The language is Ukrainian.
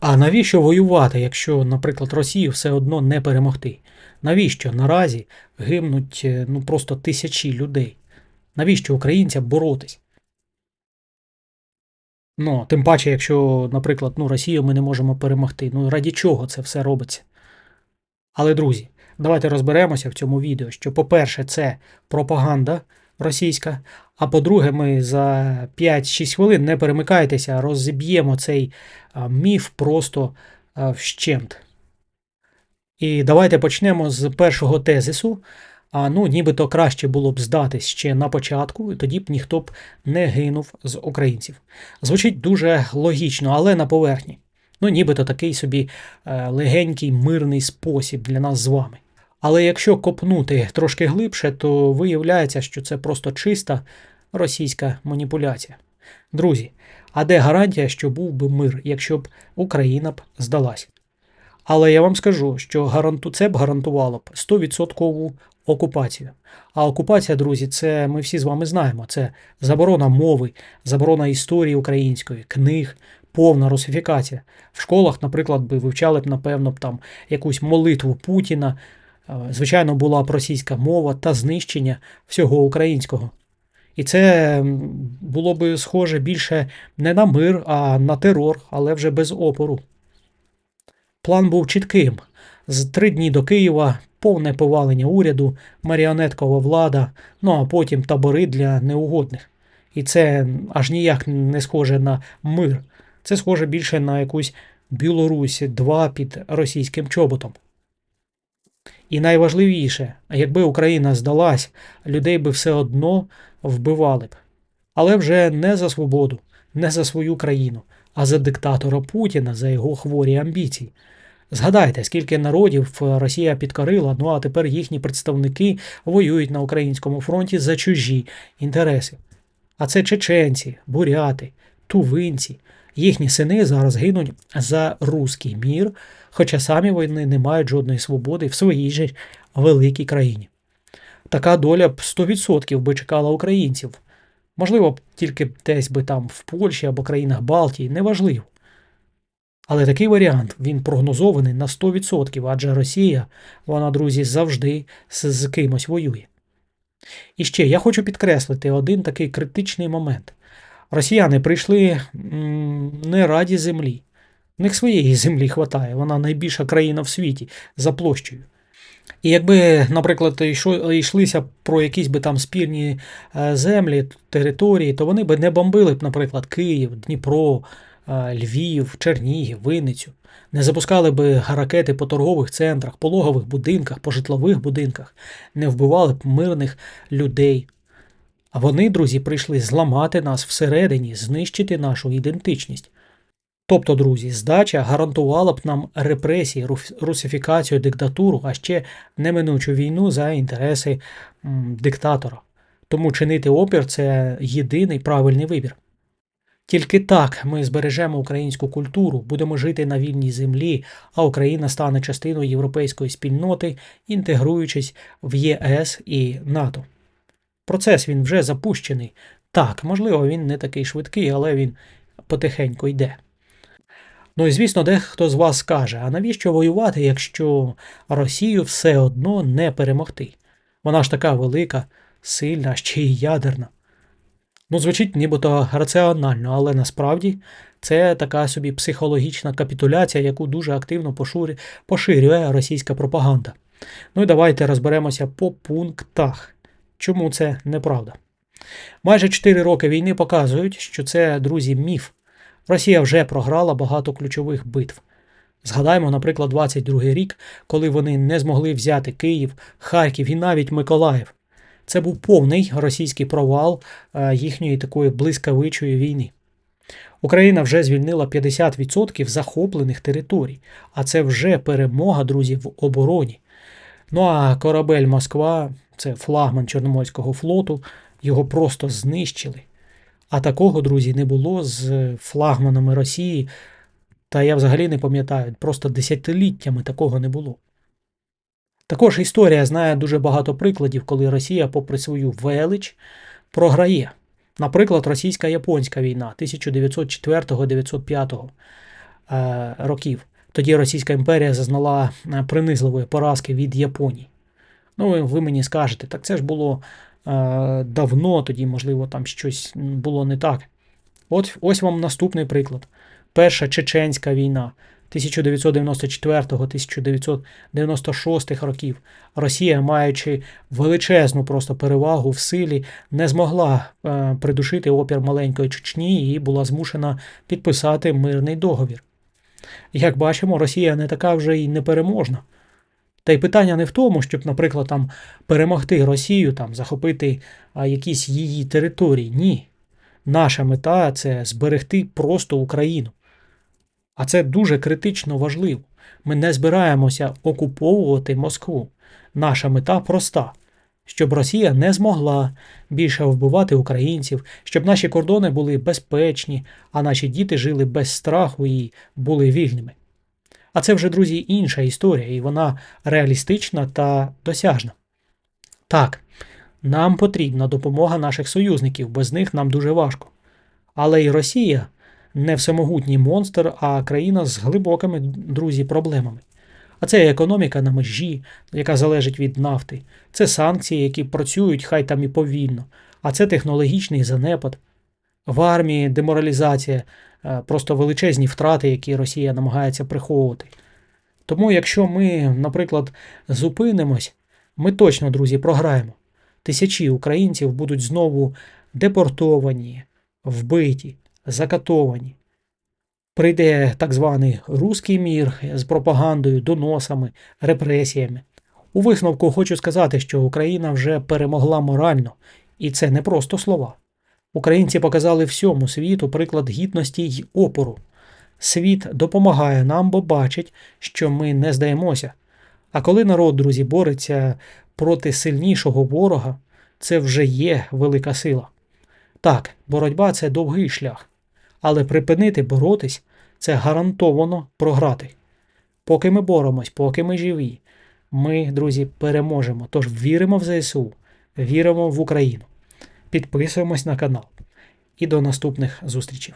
А навіщо воювати, якщо, наприклад, Росію все одно не перемогти? Навіщо наразі гибнуть е, ну просто тисячі людей? Навіщо українцям боротись? Ну, тим паче, якщо, наприклад, ну, Росію ми не можемо перемогти. Ну, раді чого це все робиться? Але, друзі, давайте розберемося в цьому відео, що, по-перше, це пропаганда російська, а по-друге, ми за 5-6 хвилин не перемикайтеся, розіб'ємо цей міф просто вщент. І давайте почнемо з першого тезису. А ну, нібито краще було б здатись ще на початку, і тоді б ніхто б не гинув з українців. Звучить дуже логічно, але на поверхні. Ну, нібито такий собі е, легенький мирний спосіб для нас з вами. Але якщо копнути трошки глибше, то виявляється, що це просто чиста російська маніпуляція. Друзі, а де гарантія, що був би мир, якщо б Україна б здалась? Але я вам скажу, що гаранту... це б гарантувало б 100% окупацію. А окупація, друзі, це ми всі з вами знаємо. Це заборона мови, заборона історії української, книг, повна русифікація. В школах, наприклад, би вивчали б, напевно, б там якусь молитву Путіна. Звичайно, була російська мова та знищення всього українського. І це було би схоже більше не на мир, а на терор, але вже без опору. План був чітким. З три дні до Києва повне повалення уряду, маріонеткова влада, ну а потім табори для неугодних. І це аж ніяк не схоже на мир. Це схоже більше на якусь Білорусь 2 під російським чоботом. І найважливіше, якби Україна здалась, людей би все одно вбивали б. Але вже не за свободу, не за свою країну, а за диктатора Путіна, за його хворі амбіції. Згадайте, скільки народів Росія підкорила, ну а тепер їхні представники воюють на українському фронті за чужі інтереси. А це чеченці, буряти, тувинці. Їхні сини зараз гинуть за руський мір, хоча самі вони не мають жодної свободи в своїй же великій країні. Така доля б 100% би чекала українців. Можливо, тільки десь би там в Польщі або країнах Балтії, неважливо. Але такий варіант він прогнозований на 100%, адже Росія, вона, друзі, завжди з, з кимось воює. І ще я хочу підкреслити один такий критичний момент. Росіяни прийшли не раді землі. В них своєї землі хватає, вона найбільша країна в світі за площею. І якби, наприклад, йшлися про якісь би там спільні е, землі, території, то вони би не бомбили б, наприклад, Київ, Дніпро, е, Львів, Чернігів, Винницю, не запускали би ракети по торгових центрах, пологових будинках, по житлових будинках, не вбивали б мирних людей. А вони, друзі, прийшли зламати нас всередині, знищити нашу ідентичність. Тобто, друзі, здача гарантувала б нам репресії, русифікацію, диктатуру, а ще неминучу війну за інтереси м, диктатора. Тому чинити опір це єдиний правильний вибір. Тільки так ми збережемо українську культуру, будемо жити на вільній землі, а Україна стане частиною європейської спільноти, інтегруючись в ЄС і НАТО. Процес він вже запущений. Так, можливо, він не такий швидкий, але він потихеньку йде. Ну і звісно, дехто з вас скаже: а навіщо воювати, якщо Росію все одно не перемогти? Вона ж така велика, сильна, ще й ядерна. Ну, звучить нібито раціонально, але насправді це така собі психологічна капітуляція, яку дуже активно поширює російська пропаганда. Ну і давайте розберемося по пунктах. Чому це неправда? Майже 4 роки війни показують, що це, друзі, міф. Росія вже програла багато ключових битв. Згадаймо, наприклад, 22 рік, коли вони не змогли взяти Київ, Харків і навіть Миколаїв. Це був повний російський провал е, їхньої такої блискавичої війни. Україна вже звільнила 50% захоплених територій, а це вже перемога, друзі, в обороні. Ну а корабель Москва, це флагман Чорноморського флоту, його просто знищили. А такого, друзі, не було з флагманами Росії. Та я взагалі не пам'ятаю, просто десятиліттями такого не було. Також історія знає дуже багато прикладів, коли Росія, попри свою велич, програє. Наприклад, російська-японська війна 1904-1905. е, років. Тоді Російська імперія зазнала е, принизливої поразки від Японії. Ну, ви- мені скажете, так це ж було е, давно, тоді, можливо, там щось було не так. От ось вам наступний приклад. Перша Чеченська війна 1994-1996 років. Росія, маючи величезну просто перевагу в силі, не змогла е, придушити опір маленької Чечні і була змушена підписати мирний договір. Як бачимо, Росія не така вже й непереможна. Та й питання не в тому, щоб, наприклад, там перемогти Росію, там захопити а, якісь її території. Ні. Наша мета це зберегти просто Україну. А це дуже критично важливо. Ми не збираємося окуповувати Москву. Наша мета проста: щоб Росія не змогла більше вбивати українців, щоб наші кордони були безпечні, а наші діти жили без страху і були вільними. А це вже, друзі, інша історія, і вона реалістична та досяжна. Так, нам потрібна допомога наших союзників, без них нам дуже важко. Але і Росія не всемогутній монстр, а країна з глибокими, друзі, проблемами. А це економіка на межі, яка залежить від нафти, це санкції, які працюють хай там і повільно, а це технологічний занепад. В армії деморалізація, е, просто величезні втрати, які Росія намагається приховувати. Тому, якщо ми, наприклад, зупинимось, ми точно, друзі, програємо. Тисячі українців будуть знову депортовані, вбиті, закатовані. Прийде так званий руський мір з пропагандою, доносами, репресіями. У висновку хочу сказати, що Україна вже перемогла морально, і це не просто слова. Українці показали всьому світу приклад гідності й опору. Світ допомагає нам, бо бачить, що ми не здаємося. А коли народ, друзі, бореться проти сильнішого ворога, це вже є велика сила. Так, боротьба це довгий шлях, але припинити боротись це гарантовано програти. Поки ми боремось, поки ми живі, ми, друзі, переможемо. Тож віримо в ЗСУ, віримо в Україну. Підписуємось на канал. І до наступних зустрічей.